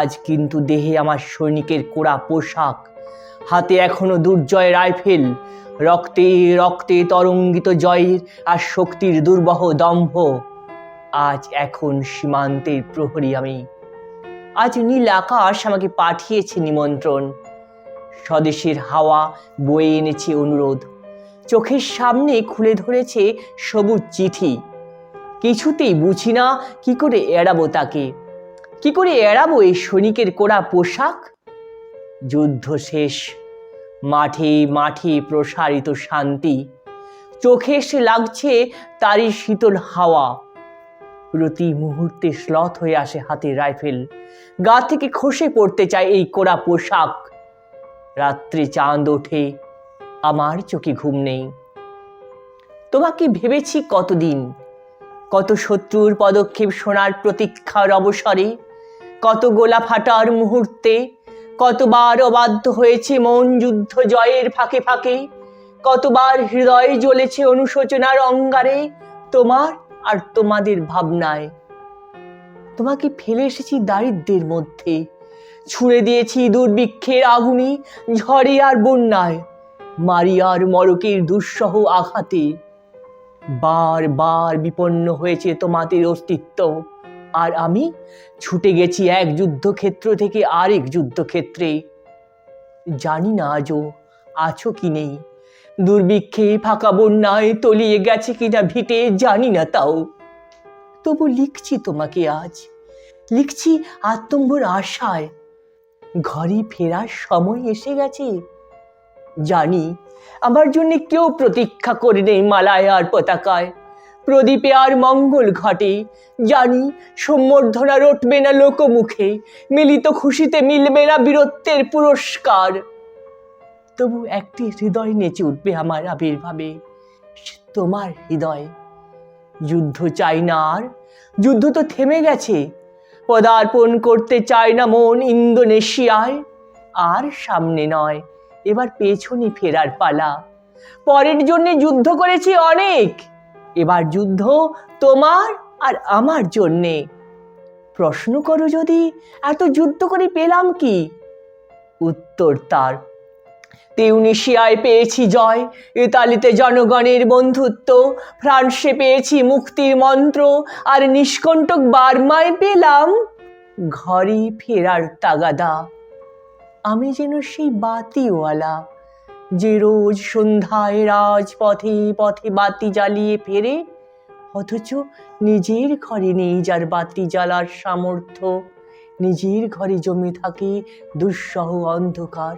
আজ কিন্তু দেহে আমার সৈনিকের কোড়া পোশাক। হাতে এখনও দুর্জয় রাইফেল। রক্তে রক্তে তরঙ্গিত জয়ের আর শক্তির দুর্বহ দম্ভ। আজ এখন সীমান্তের প্রহরী আমি। আজ নীল আকাশ আমাকে পাঠিয়েছে নিমন্ত্রণ। স্বদেশের হাওয়া বয়ে এনেছে অনুরোধ। চোখের সামনে খুলে ধরেছে সবুজ চিঠি। কিছুতেই বুঝি না কি করে এড়াবো তাকে। কি করে এড়াবো এই সৈনিকের কোড়া পোশাক? যুদ্ধ শেষ, মাঠে মাঠে প্রসারিত শান্তি, চোখে এসে লাগছে তারই শীতল হাওয়া। প্রতি মুহূর্তে শ্লথ হয়ে আসে হাতে রাইফেল, গা থেকে খসে পড়তে চায় এই কোড়া পোশাক। রাত্রে চাঁদ ওঠে, আমার চোখে ঘুম নেই। তোমাকে ভেবেছি কতদিন, কত শত্রুর পদক্ষেপ শোনার প্রতীক্ষার অবসরে কত গোলা ফাটার মুহূর্তে, কতবার অবাধ্য হয়েছে মন যুদ্ধ জয়ের ফাঁকে ফাঁকে, কতবার হৃদয় জ্বলেছে অনুশোচনার অঙ্গারে, তোমার আর তোমাদের ভাবনায়। তোমাকে ফেলে এসেছি দারিদ্রের মধ্যে, ছুঁড়ে দিয়েছি দুর্ভিক্ষের আগুনে, ঝড়ে আর বন্যায় মারিয়ার মরকের দুঃসহ আঘাতে। বার বার বিপন্ন হয়েছে তোমাদের অস্তিত্ব। আর আমি ছুটে গেছি এক যুদ্ধক্ষেত্র থেকে আরেক যুদ্ধক্ষেত্রে। জানি না আজও আছো কি নেই। দুর্ভিক্ষে ফাঁকা বন্যায় তলিয়ে গেছে কিনা ভিটে, জানি না তাও। তবু লিখছি তোমাকে আজ। লিখছি আত্মম্বর আশায়। ঘরে ফেরার সময় এসে গেছে। জানি আমার জন্য কেউ প্রতীক্ষা করে নেই মালায় আর পতাকায়। প্রদীপে আর মঙ্গল ঘটে। জানি সম্বর্ধনা রটবে না লোকমুখে, মিলিত খুশিতে মিলবে না বীরত্বের পুরস্কার। তবু একটি হৃদয় নেচে উঠবে আমার আবির্ভাবে তোমার হৃদয়। যুদ্ধ চাই না আর, যুদ্ধ তো থেমে গেছে। পদার্পণ করতে চায় না মন ইন্দোনেশিয়ায়, আর সামনে নয়, এবার পেছনে ফেরার পালা। পরের জন্য যুদ্ধ করেছি অনেক এবার যুদ্ধ তোমার আর আমার জন্যে। প্রশ্ন করো যদি, এত যুদ্ধ করে পেলাম কি? উত্তর তার, তিউনিশিয়ায় পেয়েছি জয়, ইতালিতে জনগণের বন্ধুত্ব, ফ্রান্সে পেয়েছি মুক্তির মন্ত্র, আর নিষ্কণ্টক বার্মায় পেলাম ঘরে ফেরার তাগাদা। আমি যেন সেই বাতিওয়ালা। যে রোজ সন্ধ্যায় রাজপথে পথে বাতি জ্বালিয়ে ফেরে, অথচ নিজের ঘরে নেই যার বাতি জ্বালার সামর্থ্য। নিজের ঘরে জমে থাকে দুঃসহ অন্ধকার।